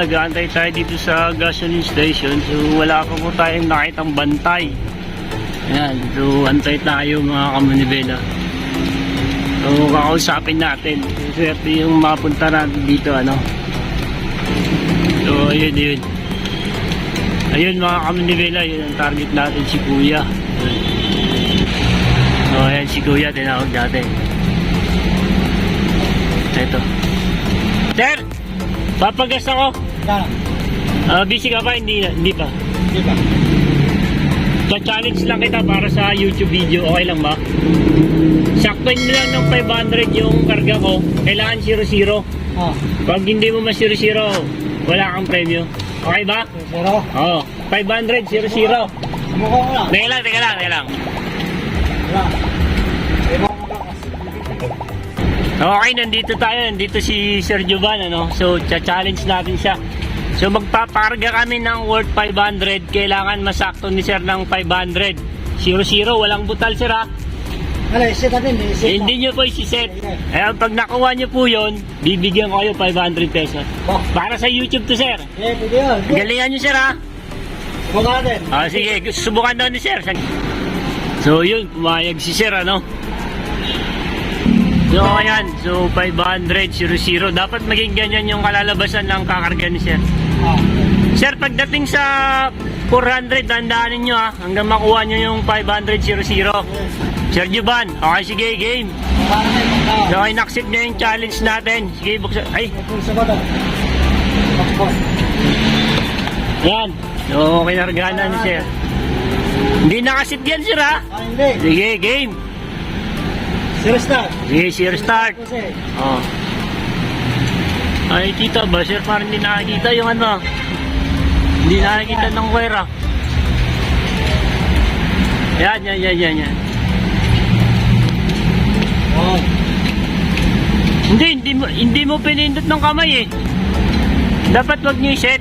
nag-aantay tayo dito sa gasoline station. So, wala pa po tayong nakitang bantay. Ayan, so antay tayo mga kamanibela. So, kakausapin natin. Swerte yung mapunta natin dito, ano. So, ayun, yun. Ayun mga kamanibela, yun ang target natin, si Kuya. Ayun. So, ayan si Kuya, tinawag natin. Papagas ako. Kano? Ah, busy ka pa? Hindi, hindi pa. Di ba? challenge lang kita para sa YouTube video. Okay lang ba? Saktuin mo lang ng 500 yung karga ko. Kailangan 0-0. Oh, Pag hindi mo ma 0-0, wala kang premyo. Okay ba? zero. Oo. 500, 0-0. Mukha ko lang. Teka lang, teka lang, teka lang. Okay, nandito tayo. Nandito si Sir Jovan, ano? So, cha-challenge natin siya. So, magpaparga kami ng worth 500. Kailangan masakto ni Sir ng 500. 0-0, walang butal, Sir, ha? Wala, isit natin. Isit Eh, hindi nyo po isiset. Ayan, pag nakuha nyo po yun, bibigyan ko kayo 500 pesos. Oh, Para sa YouTube to, Sir. eh, pwede yun. Galingan nyo, Sir, ha? Mukha natin. Ah, sige, subukan daw ni Sir. So, yun, pumayag si Sir, ano? So, ayan. So, 500, 0-0. Dapat maging ganyan yung kalalabasan ng kakarga ni Sir. Oh. Sir, pagdating sa 400, dandaanin nyo, ha? Hanggang makuha nyo yung 500, 0-0. Sir Juban, okay, sige, game. So, ay accept niya yung challenge natin. Sige, buksan. Ay, yan. So, kinargahan ni Sir. Hindi nakasit yan, Sir, ha? Ah, hindi. Sige, game. Zero start. Sige, Sir, start. Oh. Ay, kita ba, Sir? Parang hindi nakakita yung ano. Hindi nakakita ng ah. Yan, yan, yan, yan, yan. oh. Hindi, hindi mo, hindi mo pinindot ng kamay, eh. Dapat wag niyo i-set.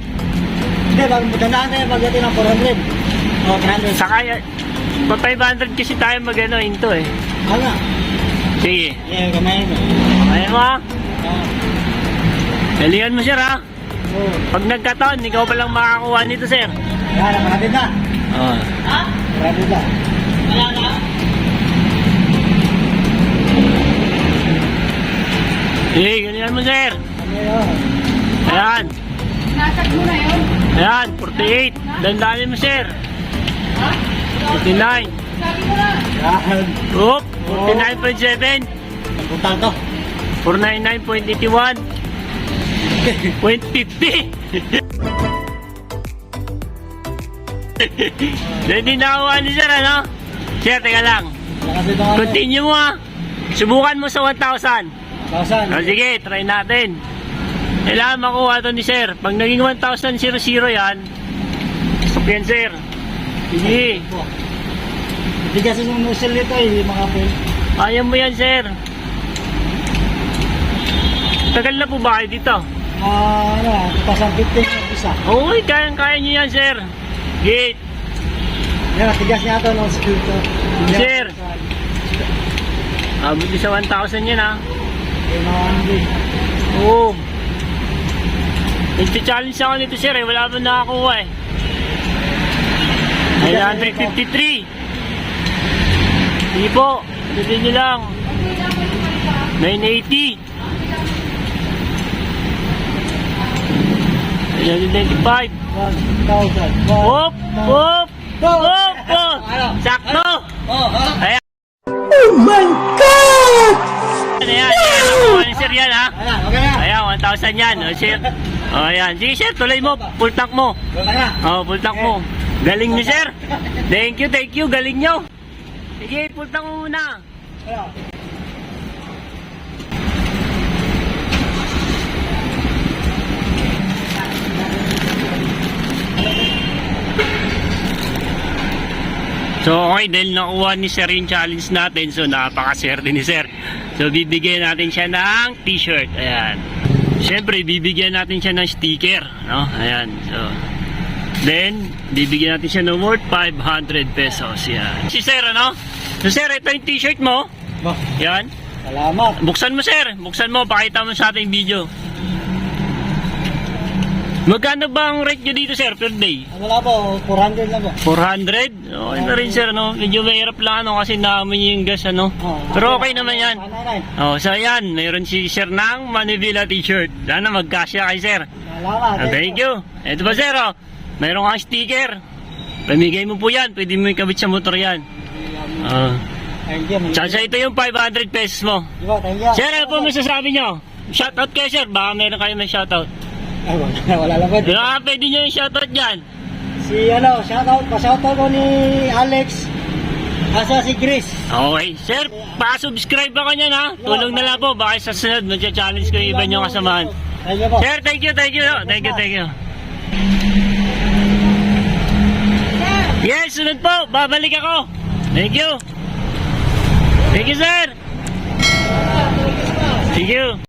Hindi, mag magandaan tayo pagdating ng 400. Oh, 300. Saka, pa 500 kasi tayo mag-ano, into, eh. Ano? Sige. Eh, kamay mo. Ayan mo, ha? Oh. Galingan mo, Sir, ha? Oh. Pag nagkataon, ikaw pa lang makakuha nito, Sir. Yan, nakarapid na. Oh. Nakarapid na. Wala na? Sige, galingan mo, Sir. Ano yun? Ayan. Nasag mo na yun. Ayan, 48. Dandanin mo, sir. 49. Yan. Oop, 49.7. Punta to. 499.81. Point 50. Hindi nakakuha ni sir, ano? Sir, teka lang. Ito. Continue mo, ha. Subukan mo sa 1,000. Kawasan. O, sige, try natin. Kailangan makuha to ni sir. Pag naging 1,000 0 yan, stop yan, sir. Sige. Hindi kasi yung muscle nito eh, mga pin. Kaya mo yan, sir. Tagal na po ba kayo dito? Ah, ano, 2015 yung isa. Okay, kaya-kaya nyo yan, sir. Gate. Yan, tigas niya ito ng skill to. Sir. Abot sa 1,000 yan, ha. Yung mga din. Oo. Nagti-challenge ako nito, sir, eh. Wala pa nakakuha, eh. 953. Sige po. Sabihin nyo lang. 980. 995. 1,000. Hop! Hop! Hop! Oh! Sakto! Oh? Ayan. Oh my God! Ayan, ayan. Ni sir yan, ha? Ayan, okay na. Ayan, 1,000 yan. O, sir. O, ayan. Sige, sir, tuloy mo. Full tank mo. Wala na. O, full tank mo. Galing ni sir. Thank you, thank you. Galing nyo. Sige, full tank mo muna. Ano? So, okay, dahil nakuha ni sir yung challenge natin, so napakaswerte ni sir. So, bibigyan natin siya ng t-shirt. Ayan. Siyempre, bibigyan natin siya ng sticker. No? Ayan. So, then, bibigyan natin siya ng worth 500 pesos. Yan. Si sir, ano? So, sir, ito yung t-shirt mo. Ba, Yan. salamat. Buksan mo, sir. Buksan mo. Pakita mo sa ating video. Magkano ba ang rate nyo dito, sir, per day? Ano lang po, 400 lang po. 400? Okay na rin, sir, no? Medyo mahirap lang, ano, kasi naamoy yung gas, ano? Oh, Pero okay naman yan. Oh, so ayan, mayroon si sir ng Manibila t-shirt. Sana magkasya kay sir. Salamat. Ah, thank you. Ito ba, sir, oh? Mayroon kang sticker. Pamigay mo po yan. Pwede mo ikabit sa motor yan. Ah. You. Tsaka sa ito yung 500 pesos mo. Ba. Sir, ano po masasabi nyo? Shoutout kayo, sir. Baka meron kayo may shoutout. Ay, wala, lang po. Baka pwede nyo yung shoutout dyan. Si ano, shoutout, pa-shoutout ko ni Alex. Asa si Chris. Okay. Sir, pa-subscribe ako niyan, ha? Tulong na lang po. Baka sa sunod, magcha-challenge ko yung iba nyo kasamahan. Thank you po. Sir, thank you, thank you. Thank you, thank you. Babalik ako. Thank you. Thank you, sir. Thank you.